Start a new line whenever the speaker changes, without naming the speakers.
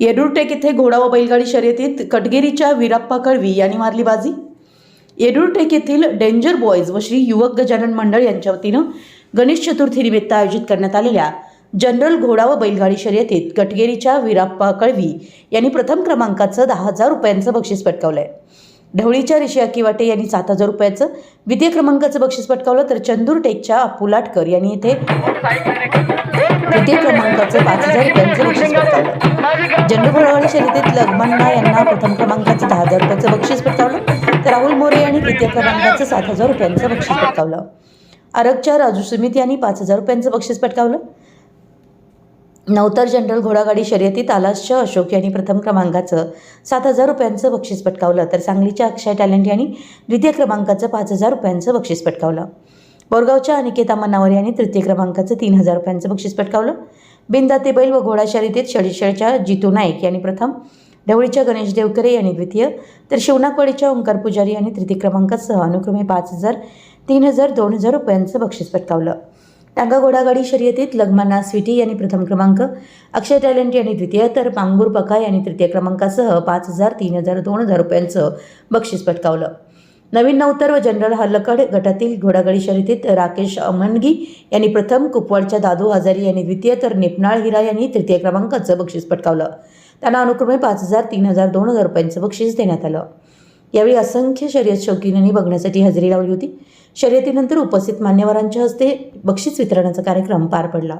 येडूरटेक येथे घोडा व बैलगाडी शर्यतीत कटगिरीच्या वीराप्पा कळवी यांनी मारली बाजी? येडूरटेक येथील डेंजर बॉयज व श्री युवक गजानन मंडळ यांच्या वतीनं गणेश चतुर्थीनिमित्त आयोजित करण्यात आलेल्या जनरल घोडा व बैलगाडी शर्यतीत कटगेरीच्या वीराप्पा कळवी यांनी प्रथम क्रमांकाचं दहा हजार रुपयांचं बक्षीस पटकावलंय. ढवळीच्या ऋषी अकिवाटे यांनी सात हजार रुपयाचं द्वितीय क्रमांकाचं बक्षीस पटकावलं तर चंदूर टेकच्या अप्पू लाटकर यांनी इथे तृतीय क्रमांकाचं पाच हजार रुपयांचं बक्षीस पटकावलं. जनरल शर्यतीत लगमन्ना यांना प्रथम क्रमांकाचं दहा हजार रुपयाचं बक्षीस पटकावलं. तर राहुल मोरे यांनी तृतीय क्रमांकाचं सात हजार रुपयांचं बक्षीस पटकावलं. आरगच्या राजू सुमित यांनी पाच हजार रुपयांचं बक्षीस पटकावलं. नवतर जनरल घोडागाडी शर्यतीत आलासच्या अशोक यांनी प्रथम क्रमांकाचं सात हजार रुपयांचं बक्षीस पटकावलं. तर सांगलीच्या अक्षय टॅलेंट यांनी द्वितीय क्रमांकाचं पाच हजार रुपयांचं बक्षीस पटकावलं. बोरगावच्या अनिकेता मनावर यांनी तृतीय क्रमांकाचं तीन हजार रुपयांचं बक्षीस पटकावलं. बिंदा ते बैल व घोडा शर्यतीत शडीशळच्या जितू नाईक यांनी प्रथम ढवळीच्या गणेश देवकरे यांनी द्वितीय तर शिवनाकवाडीच्या ओंकार पुजारी यांनी तृतीय क्रमांकासह अनुक्रमे पाच हजार तीन हजार दोन हजार रुपयांचं बक्षीस पटकावलं. टांगा घोडागाडी शर्यतीत लगमाना स्वीटी यांनी प्रथम क्रमांक अक्षय टॅलेंट यांनी द्वितीय तर पांगूर पका यांनी तृतीय क्रमांकासह पाच हजार तीन हजार दोन हजार रुपयांचं बक्षीस पटकावलं. नवीन नवतर व जनरल हल्लकड गटातील घोडागाडी शर्यतीत राकेश अमनगी यांनी प्रथम कुपवाडच्या दादू हजारी यांनी द्वितीय तर निपनाळ हिरा यांनी तृतीय क्रमांकाचं बक्षीस पटकावलं. त्यांना अनुक्रमे पाच हजार तीन हजार दोन हजार रुपयांचं बक्षीस देण्यात आलं. यावेळी असंख्य शर्यत शौकीनांनी बघण्यासाठी हजेरी लावली होती. शर्यतीनंतर उपस्थित मान्यवरांच्या हस्ते बक्षीस वितरणाचा कार्यक्रम पार पडला.